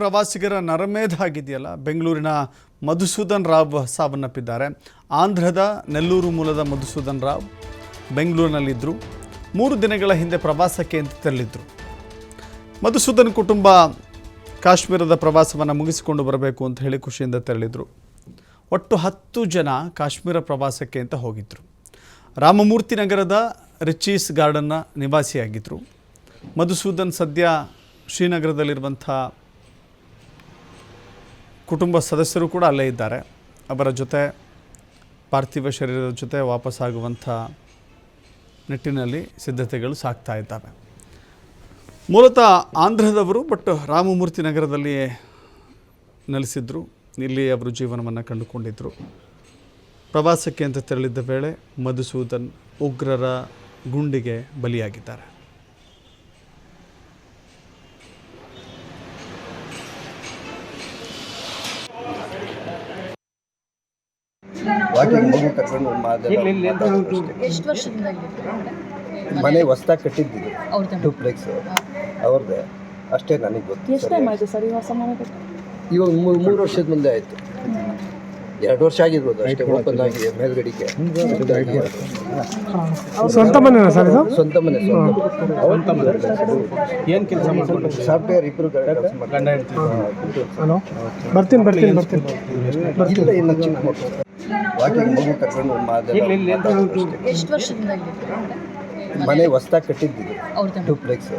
ಪ್ರವಾಸಿಗರ ನರಮೇಧ ಆಗಿದೆಯಲ್ಲ ಬೆಂಗಳೂರಿನ ಮಧುಸೂದನ್ ರಾವ್ ಸಾವನ್ನಪ್ಪಿದ್ದಾರೆ. ಆಂಧ್ರದ ನೆಲ್ಲೂರು ಮೂಲದ ಮಧುಸೂದನ್ ರಾವ್ ಬೆಂಗಳೂರಿನಲ್ಲಿದ್ದರು ಮೂರು ದಿನಗಳ ಹಿಂದೆ ಪ್ರವಾಸಕ್ಕೆ ಅಂತ ತೆರಳಿದ್ರು. ಮಧುಸೂದನ್ ಕುಟುಂಬ ಕಾಶ್ಮೀರದ ಪ್ರವಾಸವನ್ನು ಮುಗಿಸಿಕೊಂಡು ಬರಬೇಕು ಅಂತ ಹೇಳಿ ಖುಷಿಯಿಂದ ತೆರಳಿದರು. ಒಟ್ಟು ಹತ್ತು ಜನ ಕಾಶ್ಮೀರ ಪ್ರವಾಸಕ್ಕೆ ಅಂತ ಹೋಗಿದ್ದರು ರಾಮಮೂರ್ತಿ ನಗರದ ರಿಚೀಸ್ ಗಾರ್ಡನ್ನ ನಿವಾಸಿಯಾಗಿದ್ದರು ಮಧುಸೂದನ್ ಸದ್ಯ ಶ್ರೀನಗರದಲ್ಲಿರುವಂಥ ಕುಟುಂಬ ಸದಸ್ಯರು ಕೂಡ ಅಲ್ಲೇ ಇದ್ದಾರೆ. ಅವರ ಜೊತೆ ಪಾರ್ಥಿವ ಶರೀರದ ಜೊತೆ ವಾಪಸ್ಸಾಗುವಂಥ ನಿಟ್ಟಿನಲ್ಲಿ ಸಿದ್ಧತೆಗಳು ಸಾಗ್ತಾ ಇದ್ದಾವೆ. ಮೂಲತಃ ಆಂಧ್ರದವರು, ಬಟ್ ರಾಮಮೂರ್ತಿ ನಗರದಲ್ಲಿ ನೆಲೆಸಿದ್ರು. ಇಲ್ಲಿ ಅವರು ಜೀವನವನ್ನು ಕಂಡುಕೊಂಡಿದ್ದರು ಪ್ರವಾಸಕ್ಕೆ ಅಂತ ತೆರಳಿದ್ದ ವೇಳೆ ಮಧುಸೂದನ್ ಉಗ್ರರ ಗುಂಡಿಗೆ ಬಲಿಯಾಗಿದ್ದಾರೆ. ವಾಕಿಂಗ್ ಮಗು ಕರ್ಕೊಂಡು ಮಾತಾಡೋದು. ಎಷ್ಟು ವರ್ಷದಿಂದ? ಮನೆ ಹೊಸ್ದಾಗಿ ಕಟ್ಟಿದ್ದಿದ್ದು ಅವ್ರ್ದೇ ಡೂಪ್ಲೆಕ್ಸ್ ಅವ್ರದ್ದೇ ಅಷ್ಟೇ ನನಗೆ ಗೊತ್ತು ಎಷ್ಟು ಟೈಮ್ ಆಯಿತು ಸರ್ ಈ ಹೊಸ ಮನೆ ಕಟ್ಟಿ? ಇವಾಗ ಮೂರು ಮೂರು ವರ್ಷದ ಮುಂದೆ ಆಯಿತು. ಎರಡು ವರ್ಷ ಆಗಿರ್ಬೋದು ಅಷ್ಟೇ ಓಪನ್ ಆಗಿ ಮೇಲ್ಗಡಿಗೆ ಸ್ವಂತ ಮನೆ ಸರ್ ಇದು? ಸ್ವಂತ ಮನೆ ಸ್ವಂತ ಮನೆ. ಏನು ಕೆಲಸ ಮಾಡ್ಕೊಂಡು ಸಾಫ್ಟ್ವೇರ್ ಇಬ್ಬರು ಗಂಡ ಹೇಳ್ತೀನಿ ಬರ್ತೀನಿ ಬರ್ತೀನಿ ಬರ್ತೀನಿ. ಇಲ್ಲ ಇನ್ನು ಚಿಕ್ಕ ಮಕ್ಕಳು ವಾಕಿಂಗ್ ಮಗು ಕರ್ಕೊಂಡು ಮಾತಾಡೋದು ಅಷ್ಟೇ. ಎಷ್ಟು ವರ್ಷದಿಂದ ಮನೆ ಹೊಸ್ದಾಗಿ ಕಟ್ಟಿದ್ದು ಡೂಪ್ಲೆಕ್ಸ್.